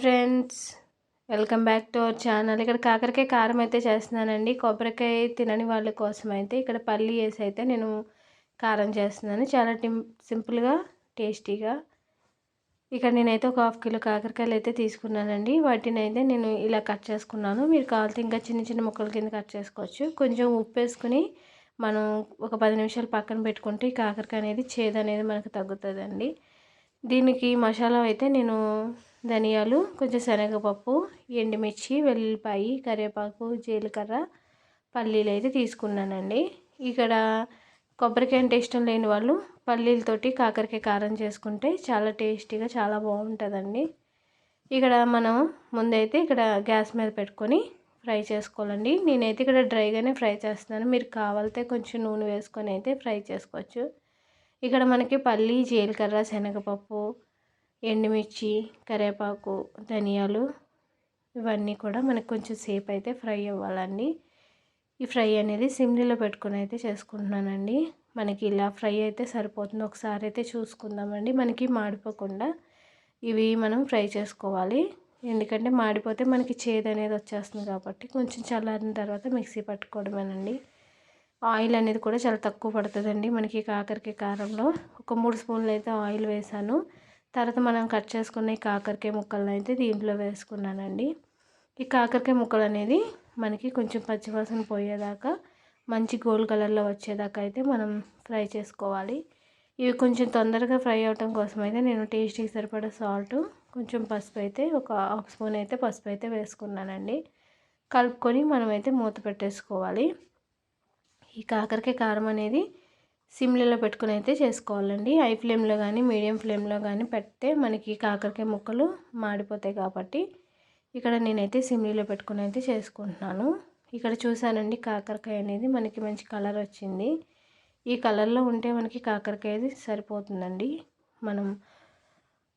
Friends. Welcome back to our channel. ఇక్కడ కాకరకాయ కారం అయితే చేస్తున్నానండి. కొబ్బరికాయ తినని వాళ్ళ కోసం అయితే ఇక్కడ పల్లి వేసి అయితే నేను కారం చేస్తున్నాను. చాలా టిం సింపుల్గా టేస్టీగా ఇక్కడ నేనైతే ఒక హాఫ్ కిలో కాకరకాయలు అయితే తీసుకున్నానండి. వాటిని అయితే నేను ఇలా కట్ చేసుకున్నాను. మీరు కావాలంటే ఇంకా చిన్న చిన్న ముక్కల కింద కట్ చేసుకోవచ్చు. కొంచెం ఉప్పు వేసుకుని మనం ఒక పది నిమిషాలు పక్కన పెట్టుకుంటే ఈ కాకరకాయ అనేది చేదు అనేది మనకు తగ్గుతుందండి. దీనికి మసాలా అయితే నేను ధనియాలు కొంచెం శనగపప్పు ఎండుమిర్చి వెల్లుల్లిపాయి కరివేపాకు జీలకర్ర పల్లీలు అయితే తీసుకున్నానండి. ఇక్కడ కొబ్బరికాయ అంటే ఇష్టం లేని వాళ్ళు పల్లీలతోటి కాకరకాయ కారం చేసుకుంటే చాలా టేస్టీగా చాలా బాగుంటుందండి. ఇక్కడ మనం ముందైతే ఇక్కడ గ్యాస్ మీద పెట్టుకొని ఫ్రై చేసుకోవాలండి. నేనైతే ఇక్కడ డ్రైగానే ఫ్రై చేస్తున్నాను. మీరు కావాలితే కొంచెం నూనె వేసుకొని అయితే ఫ్రై చేసుకోవచ్చు. ఇక్కడ మనకి పల్లి జీలకర్ర శనగపప్పు ఎండుమిర్చి కరివేపాకు ధనియాలు ఇవన్నీ కూడా మనకు కొంచెం సేపు అయితే ఫ్రై అవ్వాలండి. ఈ ఫ్రై అనేది సిమ్లీలో పెట్టుకుని అయితే చేసుకుంటున్నానండి. మనకి ఇలా ఫ్రై అయితే సరిపోతుంది. ఒకసారి అయితే చూసుకుందామండి. మనకి మాడిపోకుండా ఇవి మనం ఫ్రై చేసుకోవాలి. ఎందుకంటే మాడిపోతే మనకి చేదు అనేది వచ్చేస్తుంది కాబట్టి కొంచెం చల్లారిన తర్వాత మిక్సీ పట్టుకోవడమేనండి. ఆయిల్ అనేది కూడా చాలా తక్కువ పడుతుందండి మనకి కాకరకాయ కారంలో. ఒక మూడు స్పూన్లు అయితే ఆయిల్ వేసాను. తర్వాత మనం కట్ చేసుకున్న ఈ కాకరకాయ ముక్కలను అయితే దీంట్లో వేసుకున్నానండి. ఈ కాకరకాయ ముక్కలు అనేది మనకి కొంచెం పచ్చివాసన పోయేదాకా మంచి గోల్డ్ కలర్లో వచ్చేదాకా అయితే మనం ఫ్రై చేసుకోవాలి. ఇవి కొంచెం తొందరగా ఫ్రై అవటం కోసం అయితే నేను టేస్ట్కి సరిపడా సాల్ట్ కొంచెం పసుపు అయితే ఒక హాఫ్ స్పూన్ అయితే పసుపు అయితే వేసుకున్నానండి. కలుపుకొని మనమైతే మూత పెట్టేసుకోవాలి. ఈ కాకరకాయ కారం అనేది సిమ్లలో పెట్టుకుని అయితే చేసుకోవాలండి. హై ఫ్లేమ్లో కానీ మీడియం ఫ్లేమ్లో కానీ పెడితే మనకి కాకరకాయ ముక్కలు మాడిపోతాయి కాబట్టి ఇక్కడ నేనైతే సిమ్లీలో పెట్టుకుని అయితే చేసుకుంటున్నాను. ఇక్కడ చూసానండి కాకరకాయ అనేది మనకి మంచి కలర్ వచ్చింది. ఈ కలర్లో ఉంటే మనకి కాకరకాయ సరిపోతుందండి. మనం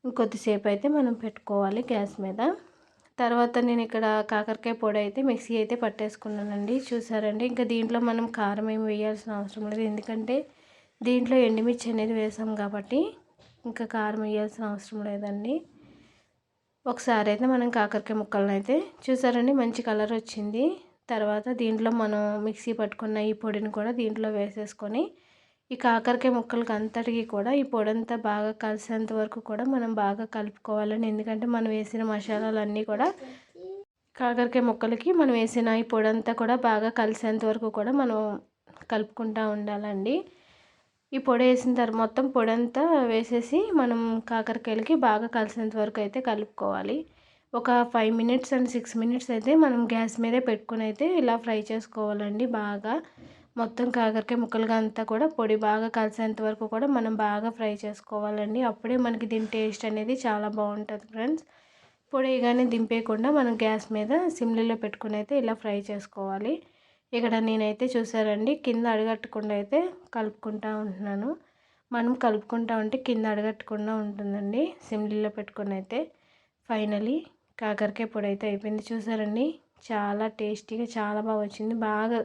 కొద్దిసేపు అయితే మనం పెట్టుకోవాలి గ్యాస్ మీద. తర్వాత నేను ఇక్కడ కాకరకాయ పొడి అయితే మిక్సీ అయితే పట్టేసుకున్నానండి. చూసారండి? ఇంకా దీంట్లో మనం కారం ఏమి వేయాల్సిన అవసరం లేదు. ఎందుకంటే దీంట్లో ఎండుమిర్చి అనేది వేసాం కాబట్టి ఇంకా కారం వేయాల్సిన అవసరం లేదండి. ఒకసారి అయితే మనం కాకరకాయ ముక్కలను అయితే చూసారండి? మంచి కలర్ వచ్చింది. తర్వాత దీంట్లో మనం మిక్సీ పట్టుకున్న ఈ పొడిని కూడా దీంట్లో వేసేసుకొని ఈ కాకరకాయ ముక్కలకి అంతటికి కూడా ఈ పొడి అంతా బాగా కలిసేంత వరకు కూడా మనం బాగా కలుపుకోవాలండి. ఎందుకంటే మనం వేసిన మసాలాలన్నీ కూడా కాకరకాయ ముక్కలకి మనం వేసిన ఈ పొడి అంతా కూడా బాగా కలిసేంత వరకు కూడా మనం కలుపుకుంటూ ఉండాలండి. ఈ పొడి వేసిన తర్వాత మొత్తం పొడి అంతా వేసేసి మనం కాకరకాయలకి బాగా కలిసేంత వరకు అయితే కలుపుకోవాలి. ఒక five minutes and six minutes అయితే మనం గ్యాస్ మీదే పెట్టుకుని అయితే ఇలా ఫ్రై చేసుకోవాలండి బాగా. మొత్తం కాకరకాయ ముక్కలుగా అంతా కూడా పొడి బాగా కలిసేంత వరకు కూడా మనం బాగా ఫ్రై చేసుకోవాలండి. అప్పుడే మనకి దీని టేస్ట్ అనేది చాలా బాగుంటుంది ఫ్రెండ్స్. పొడి కానీ దింపేయకుండా మనం గ్యాస్ మీద సిమ్లీలో పెట్టుకుని అయితే ఇలా ఫ్రై చేసుకోవాలి. ఇక్కడ నేనైతే చూసారండి కింద అడగట్టకుండా అయితే కలుపుకుంటూ ఉంటున్నాను. మనం కలుపుకుంటా ఉంటే కింద అడగట్టకుండా ఉంటుందండి సిమ్లీలో పెట్టుకుని అయితే. ఫైనలీ కాకరకాయ పొడి అయితే అయిపోయింది. చూసారండి చాలా టేస్టీగా చాలా బాగా వచ్చింది. బాగా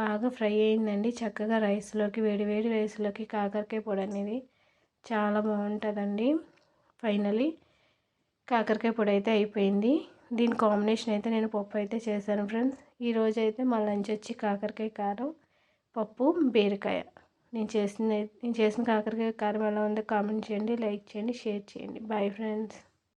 బాగా ఫ్రై అయిందండి. చక్కగా రైస్లోకి వేడివేడి రైస్లోకి కాకరకాయ పొడి అనేది చాలా బాగుంటుందండి. ఫైనలీ కాకరకాయ పొడి అయితే అయిపోయింది. దీని కాంబినేషన్ అయితే నేను పప్పు అయితే చేశాను ఫ్రెండ్స్. ఈరోజు అయితే మా లంచ్ వచ్చి కాకరకాయ కారం పప్పు బీరకాయ. నేను చేసిన నేను చేసిన కాకరకాయ కారం ఎలా ఉందో కామెంట్ చేయండి లైక్ చేయండి షేర్ చేయండి. Bye friends.